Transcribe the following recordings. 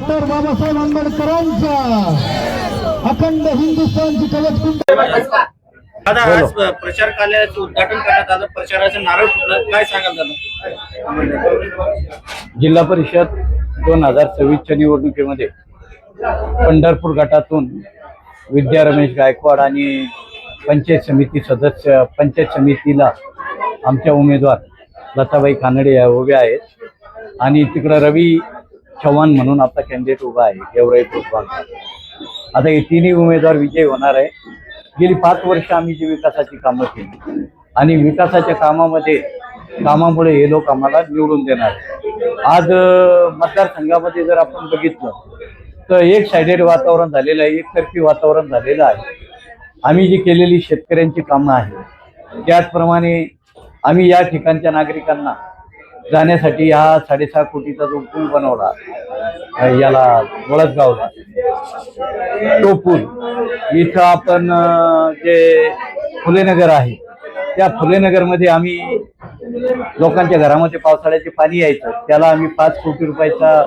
Doctor Babasaheb आंबेडकरांचा अखंड हिंदुस्थानची कवच कुंड. दादा आज प्रचार कार्यालयाचं उद्घाटन करण्यात आलं. प्रचाराचं नारळ फुटलं. काय सांगाल दादा? जिल्हा परिषद दोन हजार सव्वीसच्या निवडणुकीमध्ये पंढरपूर गटातून विद्या रमेश गायकवाड आणि पंचायत समिती सदस्य पंचायत समितीला आमच्या उमेदवार लताबाई कानडे या उभ्या आहेत. आणि तिकडं रवी चव्हाण म्हणून आपला कॅन्डिडेट उभा आहे गेवराई फुटबॉल. आता हे तिन्ही उमेदवार विजयी होणार आहे. गेली पाच वर्ष आम्ही जी विकासाची कामं केली आणि विकासाच्या कामामध्ये कामामुळे हे लोक आम्हाला निवडून देणार आज मतदारसंघामध्ये जर आपण बघितलं तर एक सायडेड वातावरण झालेलं आहे एकतर्फी वातावरण झालेलं आहे. आम्ही जी केलेली शेतकऱ्यांची कामं आहेत त्याचप्रमाणे आम्ही या ठिकाणच्या नागरिकांना जाण्यासाठी हा साडेसहा कोटीचा जो पूल बनवला याला वळसगावला. तो पूल इथं आपण जे फुलेनगर आहे त्या फुलेनगरमध्ये आम्ही लोकांच्या घरामध्ये पावसाळ्याचे पाणी यायचं. त्याला आम्ही पाच कोटी रुपयाचा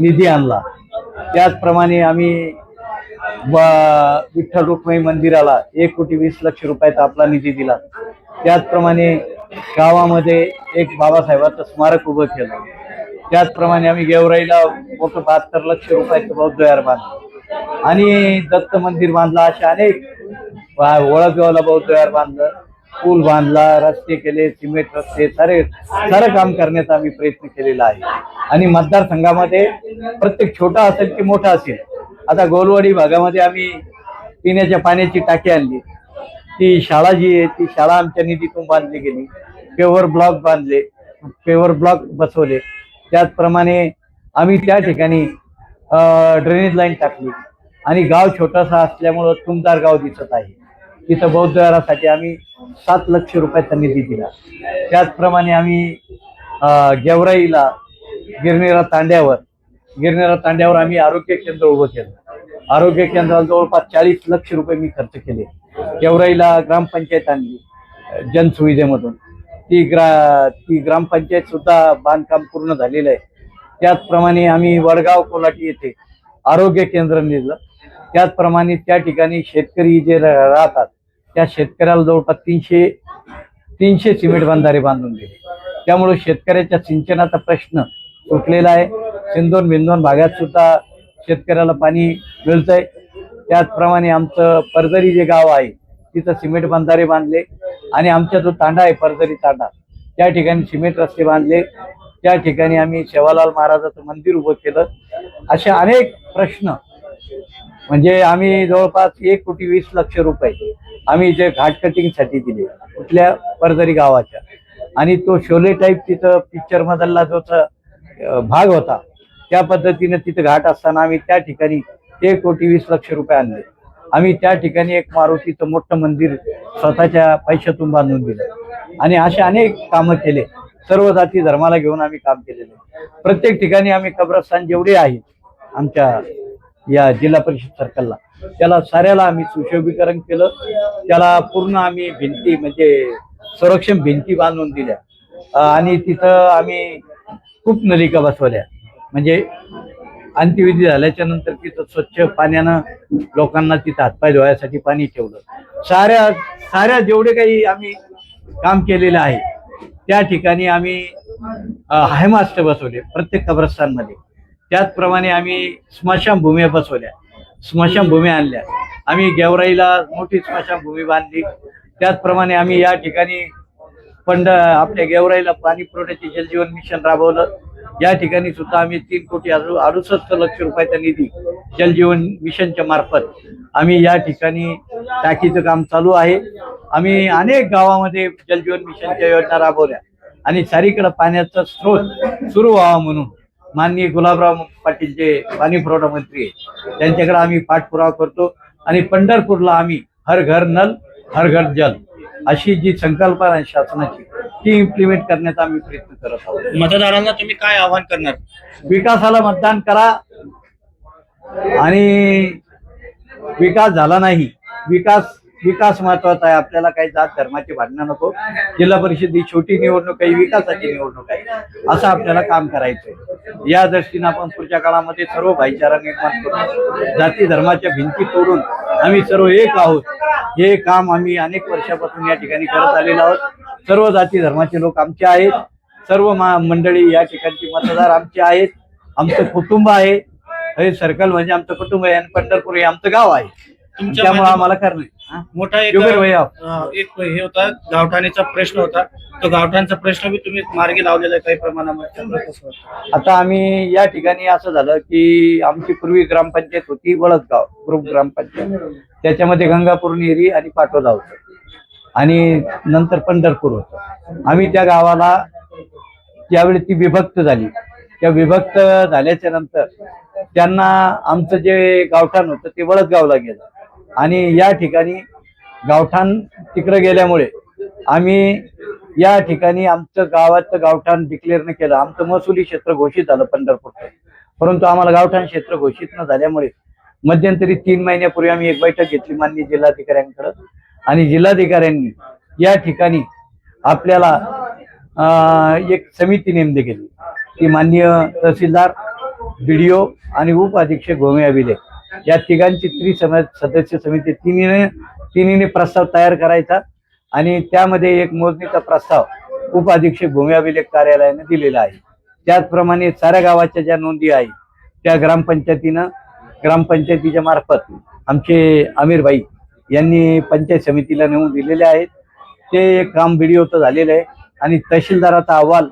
निधी आणला. त्याचप्रमाणे आम्ही विठ्ठल रुक्मई मंदिराला एक कोटी वीस लक्ष रुपयाचा आपला निधी दिला. त्याचप्रमाणे गावामध्ये एक बाबासाहेबाचं स्मारक उभं केलं. त्याचप्रमाणे आम्ही गेवराईला मोठं बहात्तर लक्ष रुपयाचं बौद्ध विहार बांधलं. आणि दत्त मंदिर बांधलं अशा अनेक ओळखगावला बौद्ध विहार बांधलं. पूल बांधला रस्ते केले सिमेंट रस्ते सारे सारं काम करण्याचा आम्ही प्रयत्न केलेला आहे. आणि मतदारसंघामध्ये प्रत्येक छोटा असेल की मोठा असेल. आता गोलवाडी भागामध्ये आम्ही पिण्याच्या पाण्याची टाकी आणली. ती शाळा जी आहे ती शाळा आमच्या निधीतून बांधली गेली. पेवर ब्लॉक बांधले पेवर ब्लॉक बसवले. त्याचप्रमाणे आम्ही त्या ठिकाणी ड्रेनेज लाईन टाकली. आणि गाव छोटासा असल्यामुळं तुमदार गाव दिसत आहे. तिथं बौद्धविहारासाठी आम्ही सात लक्ष रुपयाचा निधी दिला. त्याचप्रमाणे आम्ही गेवराईला गिरनेरा तांड्यावर गिरनेरा तांड्यावर आम्ही आरोग्य केंद्र उभं केलं. आरोग्य केंद्राला जवळपास चाळीस लक्ष रुपये मी खर्च केले. गेवराईला ग्रामपंचायत आणली जनसुविधेमधून. ती ग्रा ती ग्रामपंचायत सुद्धा बांधकाम पूर्ण झालेलं आहे. त्याचप्रमाणे आम्ही वडगाव कोलाटी येथे आरोग्य केंद्र नेलं. त्याचप्रमाणे त्या ठिकाणी शेतकरी जे र- राहतात त्या शेतकऱ्याला जवळपास तीनशे तीनशे सिमेंट बंधारे बांधून दिले. त्यामुळे शेतकऱ्याच्या सिंचनाचा प्रश्न सुटलेला आहे. सिंदोन बिंदोन भागात सुद्धा शेतकऱ्याला पाणी मिळतंय. त्याचप्रमाणे आमचं परदरी जे गाव आहे तिथं सिमेंट बंधारे बांधले आणि आमचा जो तांडा आहे परदरी तांडा त्या ठिकाणी सिमेंट रस्ते बांधले. त्या ठिकाणी आम्ही शेवालाल महाराजाचं मंदिर उभं केलं. असे अनेक प्रश्न म्हणजे आम्ही जवळपास एक कोटी वीस लक्ष रुपये आम्ही जे घाट कटिंगसाठी दिले कुठल्या परदरी गावाच्या. आणि तो शोले टाईप तिथं पिक्चर मधला जो भाग होता त्या पद्धतीने तिथं घाट असताना आम्ही त्या ठिकाणी एक कोटी वीस लक्ष रुपये आणले. आम्ही त्या ठिकाणी एक मारुतीचं मोठं मंदिर स्वतःच्या पैशातून बांधून दिलं. आणि असे अनेक कामं केले. सर्व जाती धर्माला घेऊन आम्ही काम केलेलं. प्रत्येक ठिकाणी आम्ही कब्रस्तान जेवढे आहेत आमच्या या जिल्हा परिषद सर्कलला त्याला साऱ्याला आम्ही सुशोभीकरण केलं. त्याला पूर्ण आम्ही भिंती म्हणजे संरक्षण भिंती बांधून दिल्या. आणि तिथं आम्ही खूप नलिका बसवल्या. म्हणजे अंत्यविधी झाल्याच्यानंतर तिथं स्वच्छ पाण्यानं लोकांना तिथं हातपाय धुवायसाठी पाणी ठेवलं. साऱ्या साऱ्या जेवढे काही आम्ही काम केलेलं आहे त्या ठिकाणी आम्ही हायमास्ट बसवले प्रत्येक कब्रस्तानमध्ये. त्याचप्रमाणे आम्ही स्मशानभूमी बसवल्या स्मशानभूमी आणल्या. आम्ही गेवराईला मोठी स्मशानभूमी बांधली. त्याचप्रमाणे आम्ही या ठिकाणी पंड आपल्या गेवराईला पाणी पुरवठ्याचे जलजीवन मिशन राबवलं. या ठिकाणी सुद्धा आम्ही तीन कोटी अडुसष्ट लक्ष रुपयाचा निधी जलजीवन मिशनच्या मार्फत आम्ही या ठिकाणी टाकीचं काम चालू आहे. आम्ही अनेक गावामध्ये जलजीवन मिशनच्या योजना राबवल्या आणि सारीकडे पाण्याचा स्रोत सुरू व्हावा म्हणून माननीय गुलाबराव पाटील जे पाणी पुरवठा मंत्री आहे त्यांच्याकडे आम्ही पाठपुरावा करतो आणि पंढरपूरला आम्ही हर घर नल हर घर जल अशी जी संकल्पना आहे शासनाची ती इम्प्लिमेंट करण्याचा आम्ही प्रयत्न करत आहोत. मतदारांना तुम्ही काय आवाहन करणार? विकासाला मतदान करा. आणि विकास झाला नाही विकास विकास महत्त्वाचा आहे. आपल्याला काही जात धर्माची भांडणं नको. जिल्हा परिषद ही छोटी निवडणूक आहे विकासाची निवडणूक आहे. असं आपल्याला काम करायचंय. या दृष्टीनं आपण पुढच्या काळामध्ये सर्व भाईचारा निर्माण करू जाती धर्माच्या भिंती तोडून आम्ही सर्व एक आहोत. हे काम आम्ही अनेक वर्षापासून या ठिकाणी करत आलेलो आहोत. सर्व जाती धर्माचे लोक आमचे आहेत. सर्व मंडळी या ठिकाणचे मतदार आमचे आहेत. आमचं कुटुंब आहे. हे सर्कल म्हणजे आमचं कुटुंब आहे आणि पंढरपूर हे आमचं गाव आहे. त्यामुळे आम्हाला करणं? मोठा एक हे होता गावठाणीचा प्रश्न होता. तो गावठाणचा प्रश्न बी तुम्ही मार्गी लावलेला आहे काही प्रमाणामध्ये? आता आम्ही या ठिकाणी असं झालं की आमची पूर्वी ग्रामपंचायत होती वळदगाव ग्रुप ग्रामपंचायत. त्याच्यामध्ये गंगापूर नेरी आणि पाटोदा होतं. आणि नंतर पंढरपूर होतं. आम्ही त्या गावाला ज्यावेळी ती विभक्त झाली त्या विभक्त झाल्याच्यानंतर त्यांना आमचं जे गावठाण होतं ते वळदगावला गेलं. आणि या ठिकाणी गावठाण तिकडे गेल्यामुळे आम्ही या ठिकाणी आमचं गावाचं गावठाण डिक्लेअर न केलं. आमचं महसुली क्षेत्र घोषित झालं पंढरपूरचं. परंतु आम्हाला गावठाण क्षेत्र घोषित न झाल्यामुळे मध्यंतरी तीन महिन्यापूर्वी आम्ही एक बैठक घेतली माननीय जिल्हाधिकाऱ्यांकडं. आणि जिल्हाधिकाऱ्यांनी या ठिकाणी आपल्याला एक समिती नेमली गेली. ती माननीय तहसीलदार बीडीओ आणि उप अधीक्षक भूमी अभिलेख या तिघांची त्रिसम सदस्य समिती तिन्हीने तिन्हीने प्रस्ताव तयार करायचा आणि त्यामध्ये एक मोजणीचा प्रस्ताव उप अधीक्षक भूमी अभिलेख कार्यालयाने दिलेला आहे. त्याचप्रमाणे साऱ्या गावाच्या ज्या नोंदी आहे त्या ग्रामपंचायतीनं ग्रामपंचायतीच्या मार्फत आमचे आमिरभाई यांनी पंचायत समितीला नेऊन दिलेले आहेत. ते काम व्हिडिओचं झालेलं आहे. आणि तहसीलदाराचा अहवाल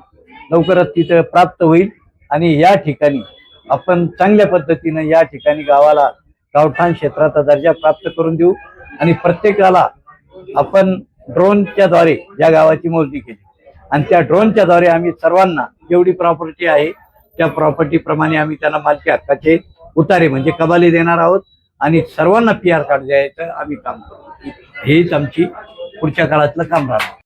लवकरच तिथं प्राप्त होईल. आणि या ठिकाणी आपण चांगल्या पद्धतीनं या ठिकाणी गावाला गावठाण क्षेत्राचा दर्जा प्राप्त करून देऊ. आणि प्रत्येकाला आपण ड्रोनच्या द्वारे या गावाची मोजणी केली. आणि त्या ड्रोनच्या द्वारे आम्ही सर्वांना जेवढी प्रॉपर्टी आहे त्या प्रॉपर्टी प्रमाणे आम्ही त्यांना मालकी हक्काचे उतारे म्हणजे कबाली देणार आहोत. आणि सर्वांना पी आर कार्ड द्यायचं आम्ही काम करू. हेच आमची पुढच्या काळातलं काम राहणार.